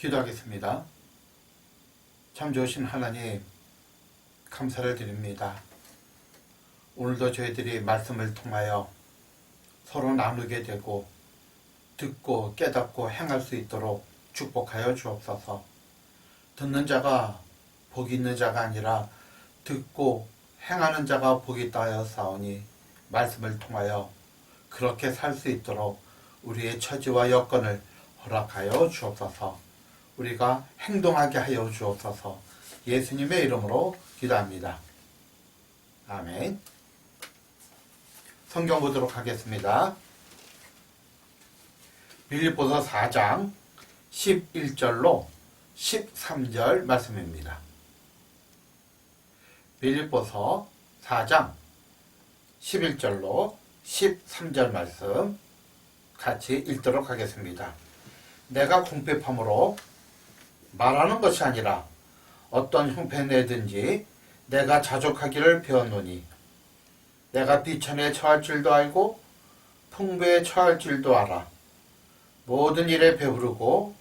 기도하겠습니다. 참 좋으신 하나님, 감사를 드립니다. 오늘도 저희들이 말씀을 통하여 서로 나누게 되고 듣고 깨닫고 행할 수 있도록 축복하여 주옵소서. 듣는 자가 복이 있는 자가 아니라 듣고 행하는 자가 복이 있다 하여 사오니 말씀을 통하여 그렇게 살 수 있도록 우리의 처지와 여건을 허락하여 주옵소서. 우리가 행동하게 하여 주옵소서. 예수님의 이름으로 기도합니다. 아멘. 성경 보도록 하겠습니다. 빌립보서 4장 11절로 13절 말씀입니다. 빌립보서 4장 11절로 13절 말씀 같이 읽도록 하겠습니다. 내가 궁핍함으로 말하는 것이 아니라 어떤 형편에든지 내가 자족하기를 배웠노니 내가 비천에 처할 줄도 알고 풍부에 처할 줄도 알아 모든 일에 배부르고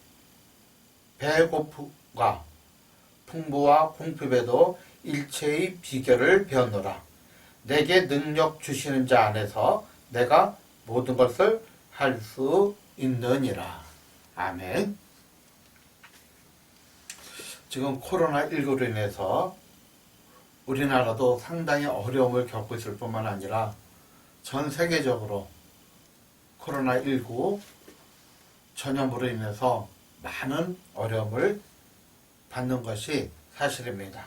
배고프가 풍부와 궁핍에도 일체의 비결을 배웠노라. 내게 능력 주시는 자 안에서 내가 모든 것을 할 수 있느니라. 아멘 지금 코로나19로 인해서 우리나라도 상당히 어려움을 겪고 있을 뿐만 아니라 전 세계적으로 코로나19 전염으로 인해서 많은 어려움을 받는 것이 사실입니다.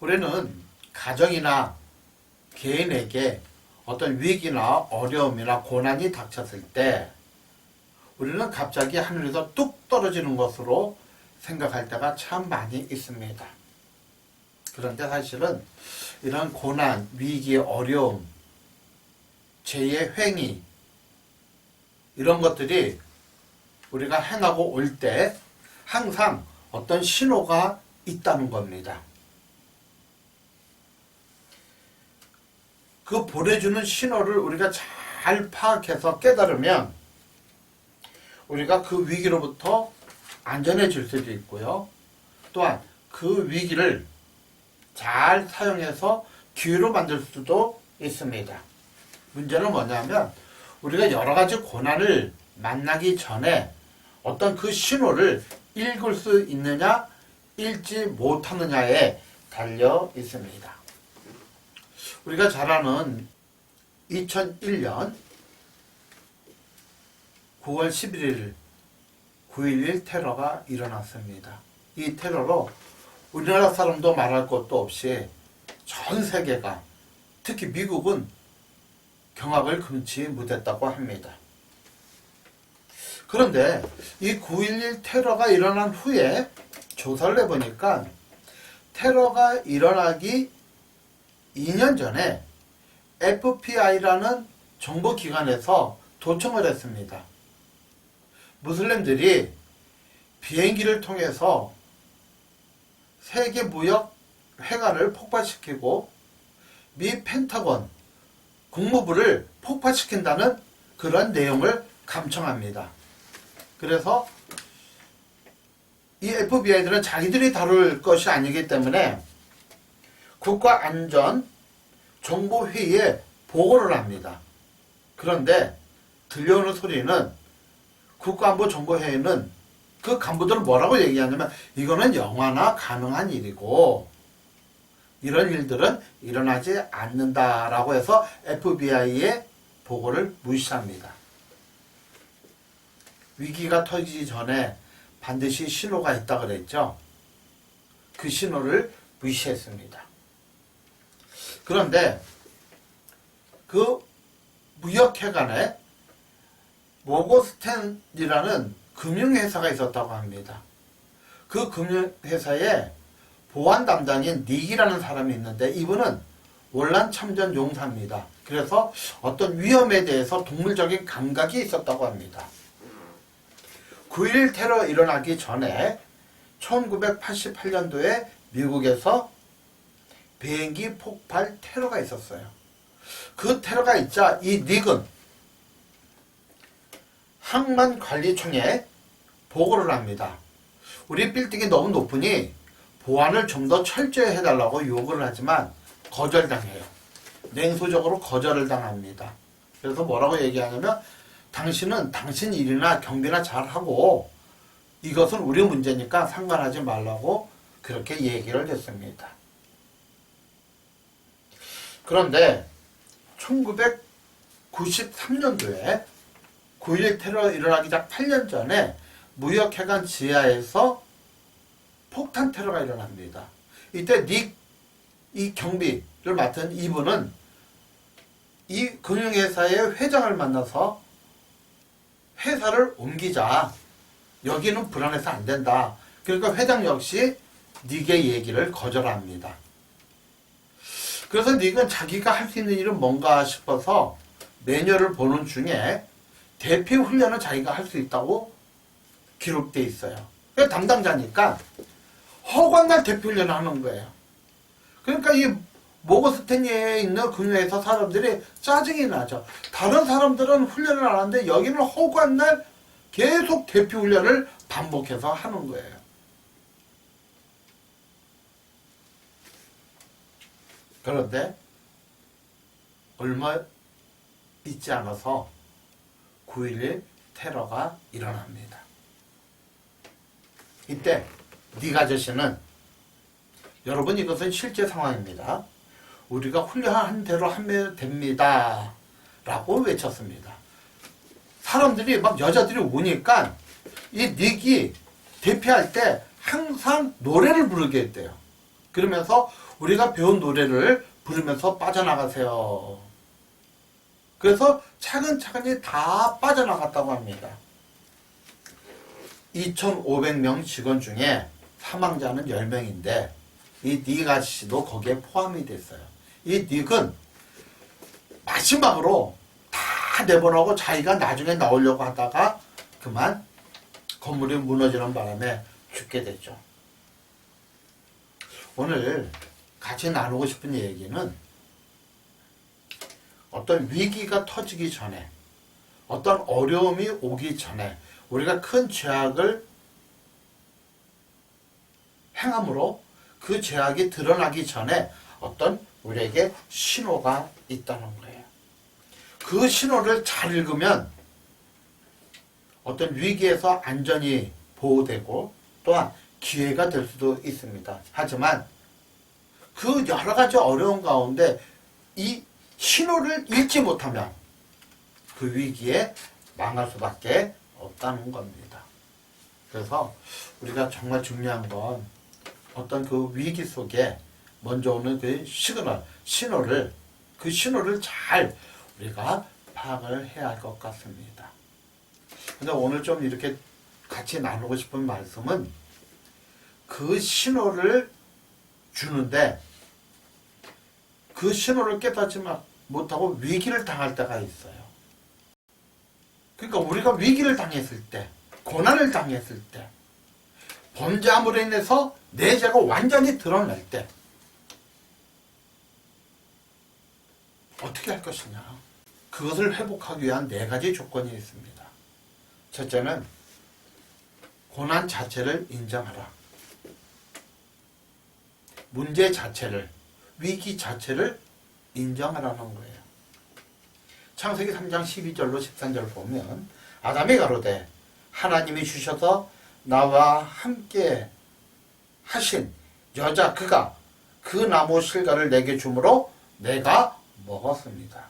우리는 가정이나 개인에게 어떤 위기나 어려움이나 고난이 닥쳤을 때 우리는 갑자기 하늘에서 뚝 떨어지는 것으로 생각할 때가 참 많이 있습니다. 그런데 사실은 이런 고난, 위기, 어려움, 죄의 횡이 이런 것들이 우리가 행하고 올 때 항상 어떤 신호가 있다는 겁니다. 그 보내주는 신호를 우리가 잘 파악해서 깨달으면 우리가 그 위기로부터 안전해질 수도 있고요. 또한 그 위기를 잘 사용해서 기회로 만들 수도 있습니다. 문제는 뭐냐면 우리가 여러 가지 고난을 만나기 전에 어떤 그 신호를 읽을 수 있느냐, 읽지 못하느냐에 달려 있습니다. 우리가 잘 아는 2001년 9월 11일 9.11 테러가 일어났습니다. 이 테러로 우리나라 사람도 말할 것도 없이 전 세계가 특히 미국은 경악을 금치 못했다고 합니다. 그런데 이 9.11 테러가 일어난 후에 조사를 해보니까 테러가 일어나기 2년 전에 FBI라는 정보기관에서 도청을 했습니다. 무슬림들이 비행기를 통해서 세계 무역 회관을 폭파시키고 미 펜타곤 국무부를 폭파시킨다는 그런 내용을 감청합니다. 그래서 이 FBI들은 자기들이 다룰 것이 아니기 때문에 국가안전 정보회의에 보고를 합니다. 그런데 들려오는 소리는 국가안보정보회의는 그 간부들은 뭐라고 얘기하냐면 이거는 영화나 가능한 일이고 이런 일들은 일어나지 않는다라고 해서 FBI의 보고를 무시합니다. 위기가 터지기 전에 반드시 신호가 있다 그랬죠. 그 신호를 무시했습니다. 그런데 그 무역회관에 모고스텐이라는 금융회사가 있었다고 합니다. 그 금융회사에 보안 담당인 닉이라는 사람이 있는데 이분은 원란 참전 용사입니다. 그래서 어떤 위험에 대해서 동물적인 감각이 있었다고 합니다. 9.1 테러 일어나기 전에 1988년도에 미국에서 비행기 폭발 테러가 있었어요. 그 테러가 있자 이 닉은 항만관리청에 보고를 합니다. 우리 빌딩이 너무 높으니 보안을 좀 더 철저히 해달라고 요구를 하지만 거절당해요. 냉소적으로 거절을 당합니다. 그래서 뭐라고 얘기하냐면 당신은 당신 일이나 경비나 잘하고 이것은 우리 문제니까 상관하지 말라고 그렇게 얘기를 했습니다. 그런데 1993년도에 9.11 테러 일어나기 전 8년 전에 무역회관 지하에서 폭탄 테러가 일어납니다. 이때 닉, 이 경비를 맡은 이분은 이 금융회사의 회장을 만나서 회사를 옮기자. 여기는 불안해서 안 된다. 그러니까 회장 역시 닉의 얘기를 거절합니다. 그래서 닉은 자기가 할 수 있는 일은 뭔가 싶어서 매뉴얼을 보는 중에 대피 훈련을 자기가 할 수 있다고 기록돼 있어요. 그 담당자니까 허관날 대피 훈련을 하는 거예요. 그러니까 이 모고스테니에 있는 금융회사 사람들이 짜증이 나죠. 다른 사람들은 훈련을 안 하는데 여기는 허구한 날 계속 대피 훈련을 반복해서 하는 거예요. 그런데 얼마 있지 않아서 9.11 테러가 일어납니다. 이때 닉 아저씨는 여러분 이것은 실제 상황입니다. 우리가 훈련한 대로 하면 됩니다. 라고 외쳤습니다. 사람들이 막 여자들이 오니까 이 닉이 대피할 때 항상 노래를 부르게 했대요. 그러면서 우리가 배운 노래를 부르면서 빠져나가세요. 그래서 차근차근히 다 빠져나갔다고 합니다. 2,500명 직원 중에 사망자는 10명인데 이 닉 아저씨도 거기에 포함이 됐어요. 이 닉은 마지막으로 다 내보내고 자기가 나중에 나오려고 하다가 그만 건물이 무너지는 바람에 죽게 됐죠. 오늘 같이 나누고 싶은 얘기는 어떤 위기가 터지기 전에 어떤 어려움이 오기 전에 우리가 큰 죄악을 행함으로 그 죄악이 드러나기 전에 어떤 우리에게 신호가 있다는 거예요. 그 신호를 잘 읽으면 어떤 위기에서 안전이 보호되고 또한 기회가 될 수도 있습니다. 하지만 그 여러 가지 어려운 가운데 이 신호를 읽지 못하면 그 위기에 망할 수밖에 없다는 겁니다. 그래서 우리가 정말 중요한 건 어떤 그 위기 속에 먼저 오는 그 시그널, 신호를, 그 신호를 잘 우리가 파악을 해야 할 것 같습니다. 근데 오늘 좀 이렇게 같이 나누고 싶은 말씀은 그 신호를 주는데 그 신호를 깨닫지 못하고 위기를 당할 때가 있어요. 그러니까 우리가 위기를 당했을 때, 고난을 당했을 때, 범죄함으로 인해서 내 죄가 완전히 드러날 때, 어떻게 할 것이냐. 그것을 회복하기 위한 네 가지 조건이 있습니다. 첫째는 고난 자체를 인정하라. 문제 자체를, 위기 자체를 인정하라는 거예요. 창세기 3장 12절로 13절 보면 아담이 가로되 하나님이 주셔서 나와 함께 하신 여자 그가 그 나무 실과를 내게 주므로 내가 먹었습니다.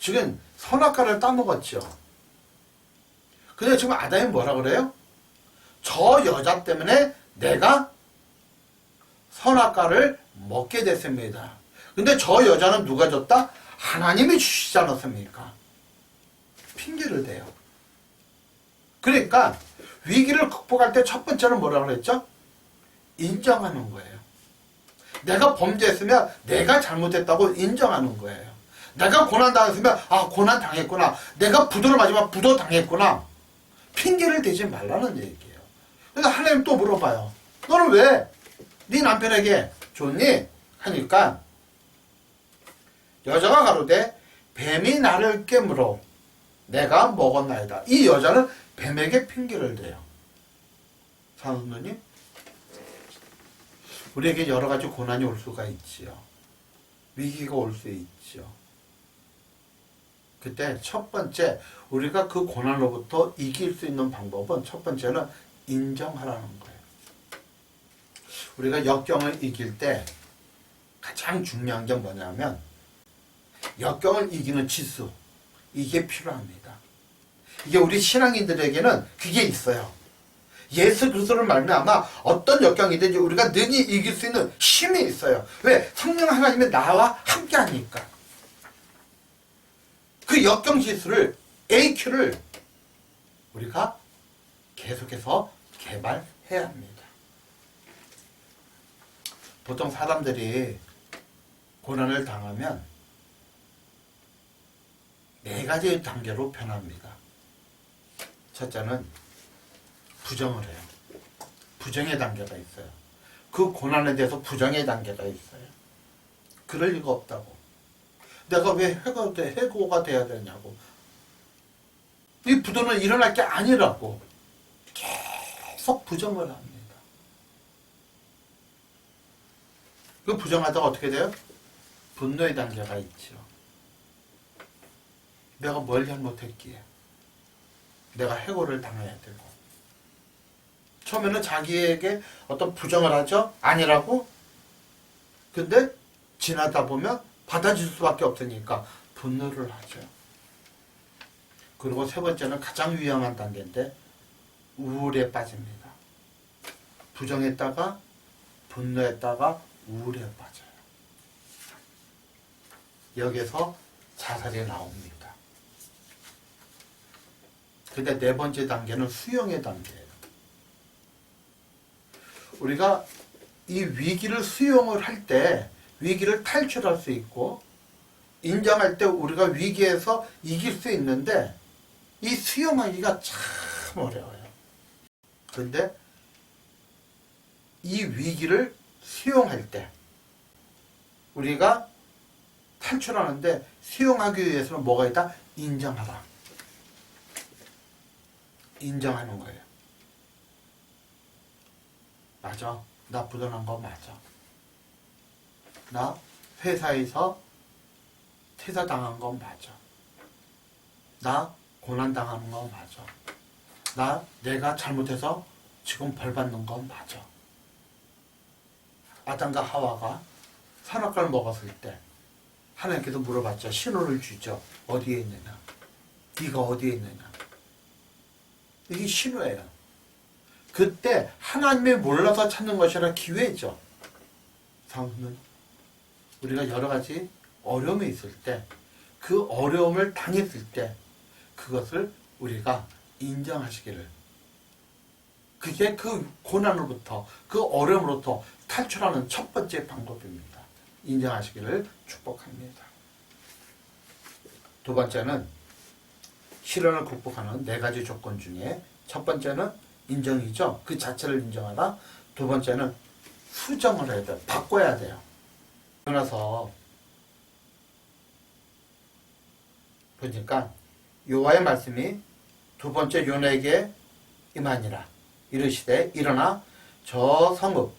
지금 선악과를 따먹었죠. 근데 지금 아담이 뭐라 그래요? 저 여자 때문에 내가 선악과를 먹게 됐습니다. 근데 저 여자는 누가 줬다? 하나님이 주시지 않았습니까? 핑계를 대요. 그러니까 위기를 극복할 때 첫 번째는 뭐라 그랬죠? 인정하는 거예요. 내가 범죄했으면 내가 잘못했다고 인정하는 거예요. 내가 고난 당했으면 아 고난 당했구나. 내가 부도를 맞으면 부도 당했구나. 핑계를 대지 말라는 얘기예요. 그래서 하나님 또 물어봐요. 너는 왜 네 남편에게 줬니? 하니까 여자가 가로되 뱀이 나를 깨물어 내가 먹었나이다. 이 여자는 뱀에게 핑계를 대요. 사원님, 우리에게 여러 가지 고난이 올 수가 있지요. 위기가 올 수 있죠. 그때 첫 번째 우리가 그 고난으로부터 이길 수 있는 방법은 첫 번째는 인정하라는 거예요. 우리가 역경을 이길 때 가장 중요한 게 뭐냐면 역경을 이기는 지수 이게 필요합니다. 이게 우리 신앙인들에게는 그게 있어요. 예수 그리스도를 말미암아 어떤 역경이든지 우리가 능히 이길 수 있는 힘이 있어요. 왜? 성령 하나님이 나와 함께 하니까. 그 역경 지수를 AQ를 우리가 계속해서 개발해야 합니다. 보통 사람들이 고난을 당하면 네 가지 단계로 변합니다. 첫째는 부정을 해요. 부정의 단계가 있어요. 그 고난에 대해서 부정의 단계가 있어요. 그럴 리가 없다고. 내가 왜 해가 돼, 해고가 돼야 되냐고. 이 부도는 일어날 게 아니라고. 계속 부정을 합니다. 그 부정하다가 어떻게 돼요? 분노의 단계가 있죠. 내가 뭘 잘못했기에. 내가 해고를 당해야 되고. 처음에는 자기에게 어떤 부정을 하죠? 아니라고? 근데 지나다 보면 받아줄 수밖에 없으니까 분노를 하죠. 그리고 세 번째는 가장 위험한 단계인데 우울에 빠집니다. 부정했다가 분노했다가 우울에 빠져요. 여기서 자살이 나옵니다. 근데 네 번째 단계는 수용의 단계예요. 우리가 이 위기를 수용을 할 때 위기를 탈출할 수 있고 인정할 때 우리가 위기에서 이길 수 있는데 이 수용하기가 참 어려워요. 그런데 이 위기를 수용할 때 우리가 탈출하는데 수용하기 위해서는 뭐가 있다? 인정하라. 인정하는 거예요. 맞아. 나 부도난 거 맞아. 나 회사에서 퇴사 당한 건 맞아. 나 고난 당하는 건 맞아. 나 내가 잘못해서 지금 벌 받는 건 맞아. 아담과 하와가 선악과를 먹었을 때 하나님께서 물어봤죠. 신호를 주죠. 어디에 있느냐? 네가 어디에 있느냐? 이게 신호예요. 그때 하나님이 몰라서 찾는 것이 아니라 기회죠. 상수는 우리가 여러 가지 어려움이 있을 때 그 어려움을 당했을 때 그것을 우리가 인정하시기를 그게 그 고난으로부터 그 어려움으로부터 탈출하는 첫 번째 방법입니다. 인정하시기를 축복합니다. 두 번째는 시련을 극복하는 네 가지 조건 중에 첫 번째는 인정이죠. 그 자체를 인정하다. 두 번째는 수정을 해야 돼요. 바꿔야 돼요. 그러나서 보니까 요와의 말씀이 두 번째 요나에게 임하니라. 이르시되 일어나 저 성읍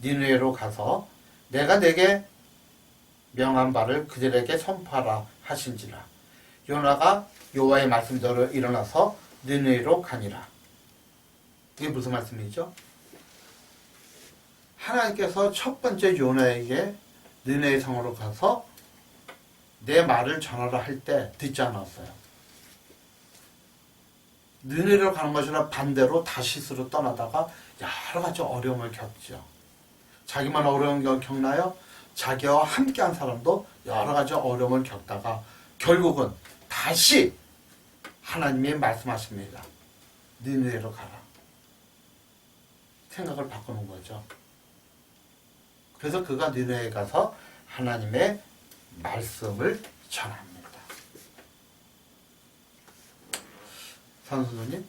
니누에로 가서 내가 내게 명한 바를 그들에게 선포하라 하신지라. 요나가 요와의 말씀대로 일어나서 니누에로 가니라. 이게 무슨 말씀이죠? 하나님께서 첫 번째 요나에게 느네의 성으로 가서 내 말을 전하라 할 때 듣지 않았어요. 느네로 가는 것이나 반대로 다시스로 떠나다가 여러 가지 어려움을 겪죠. 자기만 어려운 걸 겪나요? 자기와 함께한 사람도 여러 가지 어려움을 겪다가 결국은 다시 하나님이 말씀하십니다. 느네로 가라. 생각을 바꾸는 거죠. 그래서 그가 니네에 가서 하나님의 말씀을 전합니다. 선수님,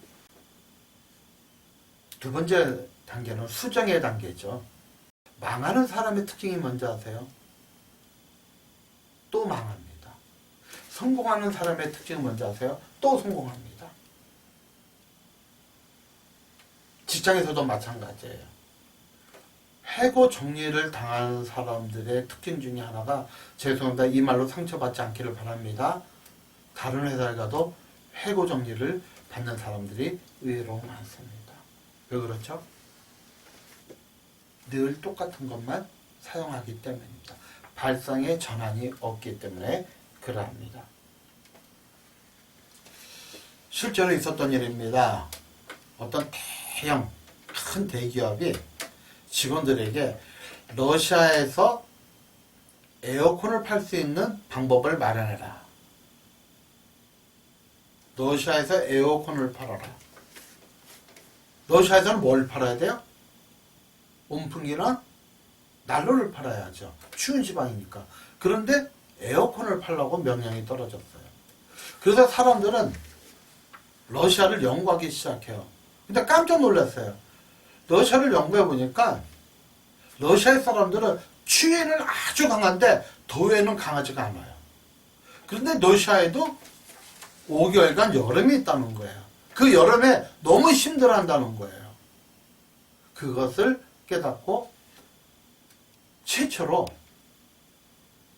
두 번째 단계는 수정의 단계죠. 망하는 사람의 특징이 뭔지 아세요? 또 망합니다. 성공하는 사람의 특징은 뭔지 아세요? 또 성공합니다. 직장에서도 마찬가지예요. 해고 정리를 당하는 사람들의 특징 중에 하나가 죄송합니다. 이 말로 상처받지 않기를 바랍니다. 다른 회사에 가도 해고 정리를 받는 사람들이 의외로 많습니다. 왜 그렇죠? 늘 똑같은 것만 사용하기 때문입니다. 발상의 전환이 없기 때문에 그러합니다. 실제로 있었던 일입니다. 어떤 대형 큰 대기업이 직원들에게 러시아에서 에어컨을 팔 수 있는 방법을 마련해라. 러시아에서 에어컨을 팔아라. 러시아에서는 뭘 팔아야 돼요? 온풍기나 난로를 팔아야죠. 추운 지방이니까. 그런데 에어컨을 팔라고 명령이 떨어졌어요. 그래서 사람들은 러시아를 연구하기 시작해요. 근데 깜짝 놀랐어요. 러시아를 연구해 보니까 러시아의 사람들은 추위에는 아주 강한데 더위에는 강하지가 않아요. 그런데 러시아에도 5개월간 여름이 있다는 거예요. 그 여름에 너무 힘들어한다는 거예요. 그것을 깨닫고 최초로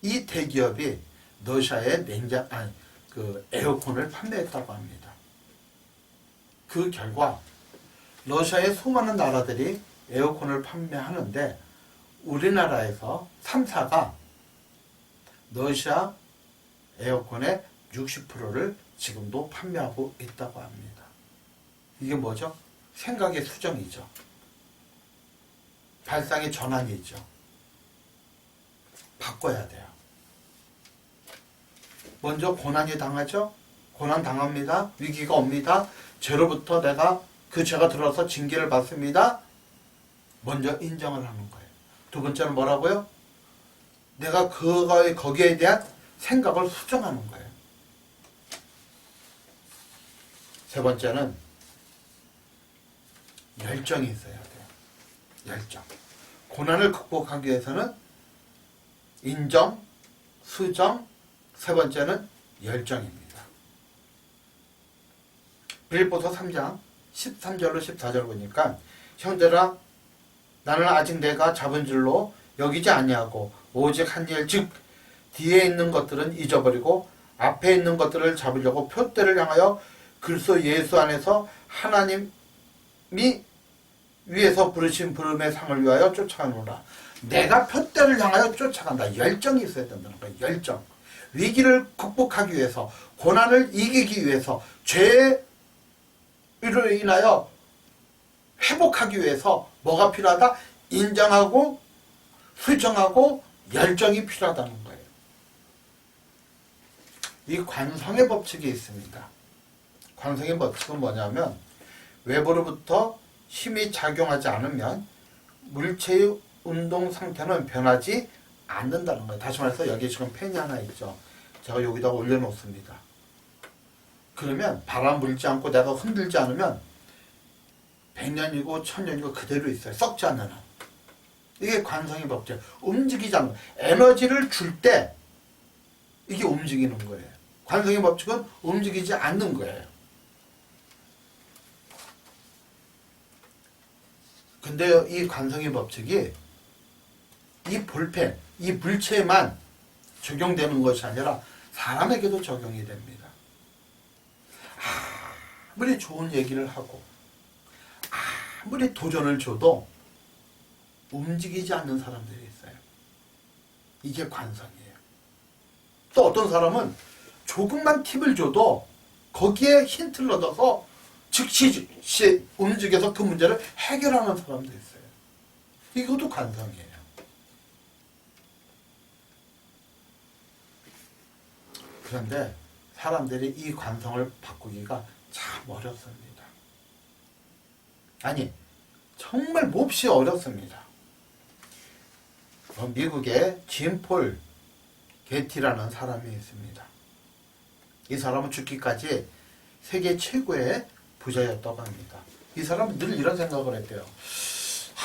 이 대기업이 러시아에 냉장 아니 그 에어컨을 판매했다고 합니다. 그 결과 러시아의 수많은 나라들이 에어컨을 판매하는데 우리나라에서 3사가 러시아 에어컨의 60%를 지금도 판매하고 있다고 합니다. 이게 뭐죠? 생각의 수정이죠. 발상의 전환이죠. 바꿔야 돼요. 먼저 고난이 당하죠? 고난 당합니다. 위기가 옵니다. 죄로부터 내가 그 죄가 들어서 징계를 받습니다. 먼저 인정을 하는 거예요. 두 번째는 뭐라고요? 내가 그거에 거기에 대한 생각을 수정하는 거예요. 세 번째는 열정이 있어야 돼요. 열정. 고난을 극복하기 위해서는 인정, 수정, 세 번째는 열정입니다. 빌보서 3장 13절로 14절 보니까 형제라 나는 아직 내가 잡은 줄로 여기지 아니하고 오직 한 일 즉 뒤에 있는 것들은 잊어버리고 앞에 있는 것들을 잡으려고 표대를 향하여 그리스도 예수 안에서 하나님이 위에서 부르신 부름의 상을 위하여 쫓아가노라. 내가 표대를 향하여 쫓아간다. 열정이 있어야 된다는 거예요. 열정. 위기를 극복하기 위해서, 고난을 이기기 위해서, 죄로 인하여 회복하기 위해서 뭐가 필요하다? 인정하고 수정하고 열정이 필요하다는 거예요. 이 관성의 법칙이 있습니다. 관성의 법칙은 뭐냐면 외부로부터 힘이 작용하지 않으면 물체의 운동 상태는 변하지 않는다는 거예요. 다시 말해서 여기 지금 펜이 하나 있죠. 제가 여기다 올려놓습니다. 그러면 바람 불지 않고 내가 흔들지 않으면 100년이고 1000년이고 그대로 있어요. 썩지 않는 한. 이게 관성의 법칙. 움직이지 않는 에너지를 줄 때 이게 움직이는 거예요. 관성의 법칙은 움직이지 않는 거예요. 근데요, 이 관성의 법칙이 이 볼펜, 이 물체에만 적용되는 것이 아니라 사람에게도 적용이 됩니다. 아무리 좋은 얘기를 하고 아무리 도전을 줘도 움직이지 않는 사람들이 있어요. 이게 관성이에요. 또 어떤 사람은 조금만 팁을 줘도 거기에 힌트를 얻어서 즉시 즉시 움직여서 그 문제를 해결하는 사람도 있어요. 이것도 관성이에요. 그런데 사람들이 이 관성을 바꾸기가 참 어렵습니다. 아니, 정말 몹시 어렵습니다. 어, 미국의 짐폴 게티라는 사람이 있습니다. 이 사람은 죽기까지 세계 최고의 부자였다고 합니다. 이 사람은 늘 이런 생각을 했대요.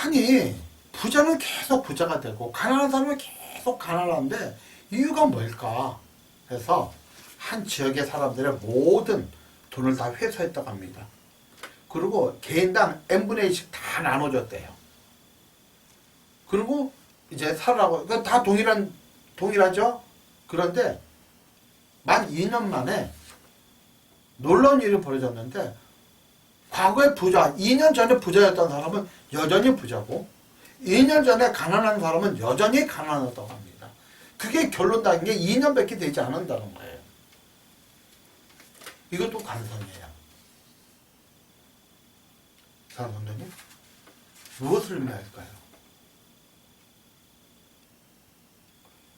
아니, 부자는 계속 부자가 되고, 가난한 사람은 계속 가난한데, 이유가 뭘까? 해서 한 지역의 사람들의 모든 돈을 다 회수했다고 합니다. 그리고 개인당 n분의 1씩 다 나눠줬대요. 그리고 이제 살라고 그다 동일한 동일하죠. 그런데 만 2년 만에 놀라운 일이 벌어졌는데 과거에 부자 2년 전에 부자였던 사람은 여전히 부자고 2년 전에 가난한 사람은 여전히 가난하다고 합니다. 그게 결론 나는 게 2년밖에 되지 않는다는 거예요. 이것도 관성이에요. 자, 선생님 무엇을 의미할까요?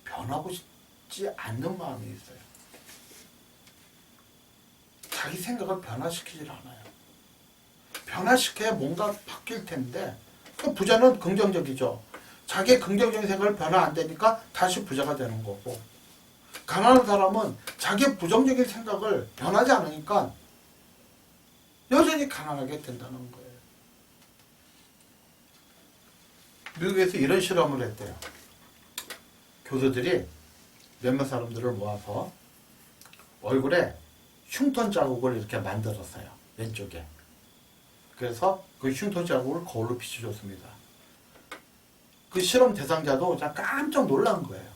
변하고 싶지 않는 마음이 있어요. 자기 생각을 변화시키질 않아요. 변화시켜야 뭔가 바뀔 텐데 그 부자는 긍정적이죠. 자기의 긍정적인 생각을 변화 안 되니까 다시 부자가 되는 거고 가난한 사람은 자기의 부정적인 생각을 변하지 않으니까 여전히 가난하게 된다는 거예요. 미국에서 이런 실험을 했대요. 교수들이 몇몇 사람들을 모아서 얼굴에 흉터 자국을 이렇게 만들었어요. 왼쪽에. 그래서 그 흉터 자국을 거울로 비춰줬습니다. 그 실험 대상자도 그냥 깜짝 놀란 거예요.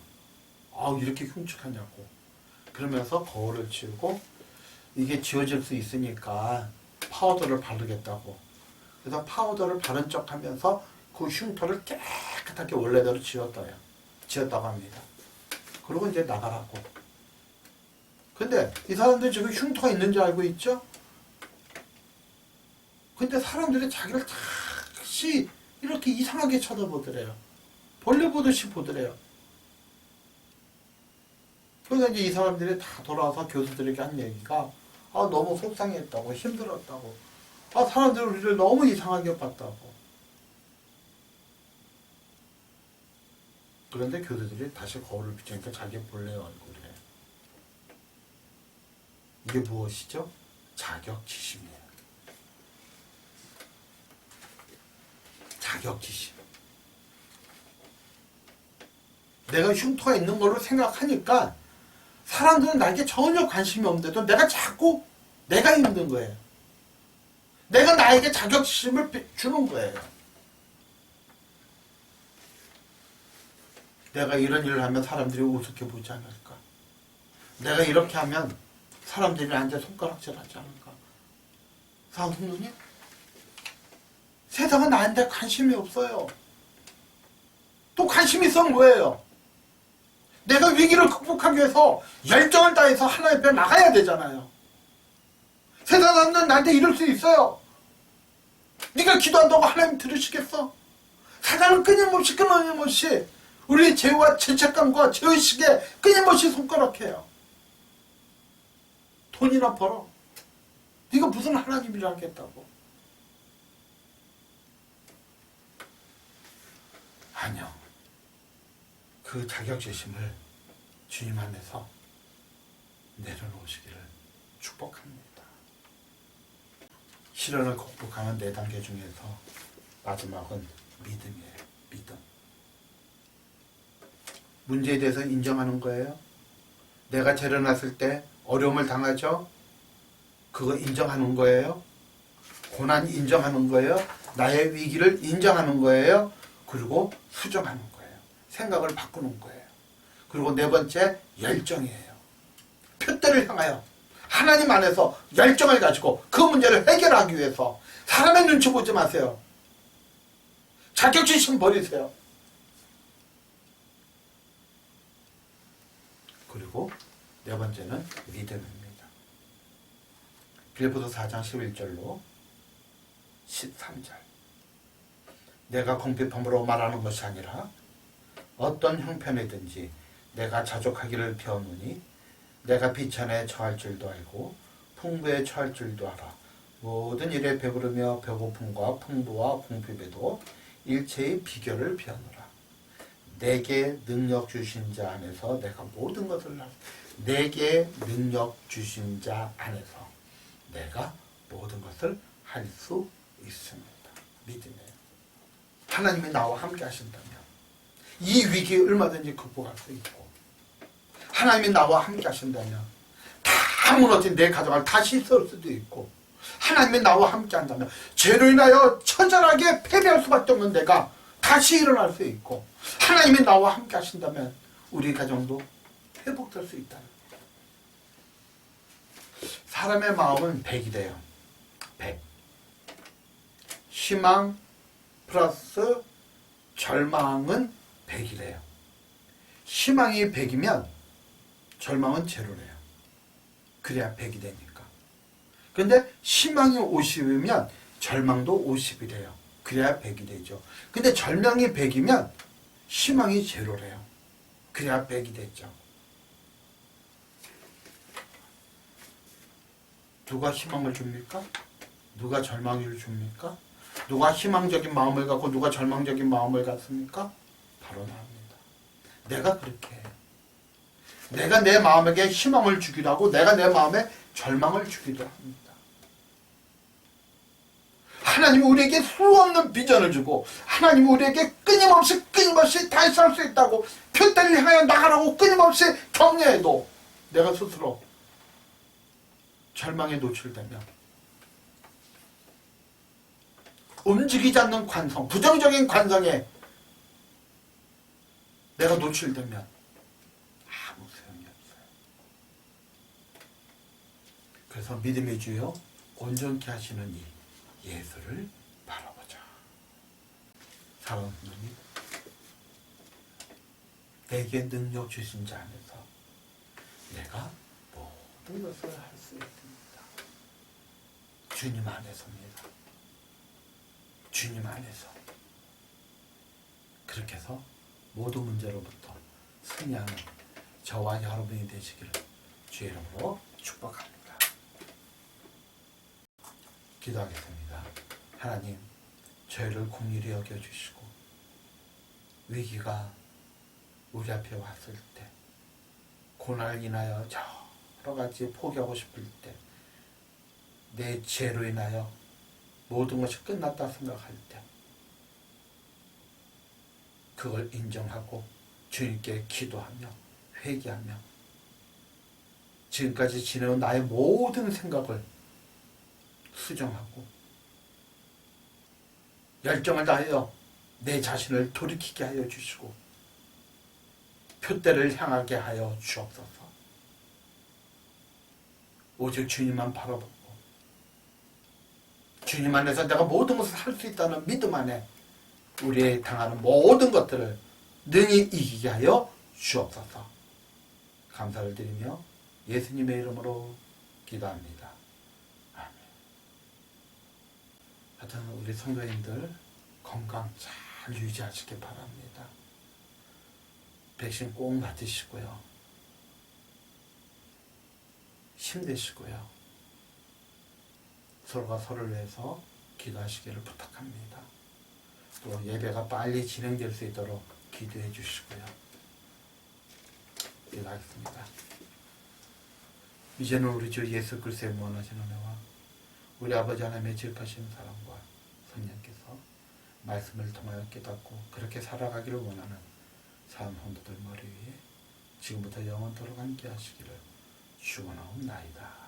아, 이렇게 흉측하냐고. 그러면서 거울을 치우고 이게 지워질 수 있으니까 파우더를 바르겠다고. 그래서 파우더를 바른 척 하면서 그 흉터를 깨끗하게 원래대로 지웠어요. 지었다고 합니다. 그리고 이제 나가라고. 근데 이 사람들이 지금 흉터가 있는 줄 알고 있죠? 근데 사람들이 자기를 다시 이렇게 이상하게 쳐다보더래요. 벌레 보듯이 보더래요. 그러니까 이제 이 사람들이 다 돌아와서 교수들에게 한 얘기가 아 너무 속상했다고 힘들었다고 아 사람들이 우리를 너무 이상하게 봤다고 그런데 교수들이 다시 거울을 비추니까 자기 본래 얼굴에 이게 무엇이죠? 자격지심이에요. 자격지심. 내가 흉터가 있는 걸로 생각하니까 사람들은 나에게 전혀 관심이 없는데도 내가 자꾸 내가 힘든 거예요. 내가 나에게 자격지심을 비- 주는 거예요. 내가 이런 일을 하면 사람들이 우습게 보지 않을까? 내가 이렇게 하면 사람들이 나한테 손가락질 하지 않을까? 사우성도님 세상은 나한테 관심이 없어요. 또 관심이 있어 뭐예요? 내가 위기를 극복하기 위해서 열정을 다해서 하나님 앞에 나가야 되잖아요. 세상 사람들은 나한테 이럴 수 있어요. 네가 기도한다고 하나님 들으시겠어? 사단은 끊임없이 끊임없이 우리의 죄와 죄책감과 죄의식에 끊임없이 손가락해요. 돈이나 벌어. 네가 무슨 하나님이라 하겠다고. 아니요. 그 자격지심을 주님 안에서 내려놓으시기를 축복합니다. 시련을 극복하는 네 단계 중에서 마지막은 믿음이에요. 믿음. 문제에 대해서 인정하는 거예요. 내가 재련났을 때 어려움을 당하죠. 그거 인정하는 거예요. 고난 인정하는 거예요. 나의 위기를 인정하는 거예요. 그리고 수정하는 거예요. 생각을 바꾸는 거예요. 그리고 네 번째 열정이에요. 표대를 향하여 하나님 안에서 열정을 가지고 그 문제를 해결하기 위해서 사람의 눈치 보지 마세요. 자격지심 버리세요. 그리고 네 번째는 믿음입니다. 빌보도 4장 11절로 13절 내가 공핍함으로 말하는 것이 아니라 어떤 형편이든지 내가 자족하기를 배웠노니 내가 비천에 처할 줄도 알고 풍부에 처할 줄도 알아 모든 일에 배부르며 배고픔과 풍부와 공핍에도 일체의 비결을 배우노라 내게 능력 주신 자 안에서 내가 모든 것을 할- 내게 능력 주신 자 안에서 내가 모든 것을 할 수 있습니다. 믿음이에요. 하나님이 나와 함께 하신다면 이 위기에 얼마든지 극복할 수 있고 하나님이 나와 함께 하신다면 다다 무너진 내 가정을 다시 세울 수도 있고 하나님이 나와 함께 한다면 죄로 인하여 처절하게 패배할 수밖에 없는 내가 다시 일어날 수 있고 하나님이 나와 함께 하신다면 우리 가정도 회복될 수 거예요. 사람의 마음은 100이래요. 100. 희망 플러스 절망은 100이래요. 희망이 100이면 절망은 제로래요. 그래야 100이 되니까. 근데 희망이 50이면 절망도 50이래요. 그래야 100이 되죠. 근데 절망이 100이면 희망이 제로래요. 그래야 100이 됐죠. 누가 희망을 줍니까? 누가 절망을 줍니까? 누가 희망적인 마음을 갖고 누가 절망적인 마음을 갖습니까? 바로 나입니다. 내가 그렇게 해요. 내가 내 마음에게 희망을 주기도 하고 내가 내 마음에 절망을 주기도 합니다. 하나님이 우리에게 수없는 비전을 주고 하나님이 우리에게 끊임없이 끊임없이 살수 있다고 표대를 향해 나가라고 끊임없이 격려해도 내가 스스로 절망에 노출되면 움직이지 않는 관성, 부정적인 관성에 내가 노출되면 아무 소용이 없어요. 그래서 믿음의 주요 온전케 하시는 이 예수를 바라보자. 사랑하는 내게 능력 주신 자 안에서 내가 모든 것을 할 수 있습니다. 주님 안에서입니다. 주님 안에서. 그렇게 해서 모든 문제로부터 승리하는 저와 여러분이 되시기를 주의 이름으로 축복합니다. 기도하겠습니다. 하나님, 저희를 공일히 여겨주시고 위기가 우리 앞에 왔을 때 고난을 인하여 여러 가지 포기하고 싶을 때 내 죄로 인하여 모든 것이 끝났다 생각할 때 그걸 인정하고 주님께 기도하며 회개하며 지금까지 지내온 나의 모든 생각을 수정하고 열정을 다하여 내 자신을 돌이키게 하여 주시고 표대를 향하게 하여 주옵소서. 오직 주님만 바라보고 주님 안에서 내가 모든 것을 할 수 있다는 믿음 안에 우리의 당하는 모든 것들을 능히 이기게 하여 주옵소서. 감사를 드리며 예수님의 이름으로 기도합니다. 아멘. 하여튼 우리 성도님들 건강 잘 유지하시기 바랍니다. 백신 꼭 맞으시고요. 힘내시고요. 서로가 서로를 위해서 기도하시기를 부탁합니다. 또 예배가 빨리 진행될 수 있도록 기도해 주시고요. 기도하겠습니다. 이제는 우리 주 예수 그리스도의 원하시는 은혜와 우리 아버지 하나님의 지극하신 사랑과 성령께서 말씀을 통하여 깨닫고 그렇게 살아가기를 원하는 사람 성도들 머리 위에 지금부터 영원토록 함께 하시기를 축원하옵나이다.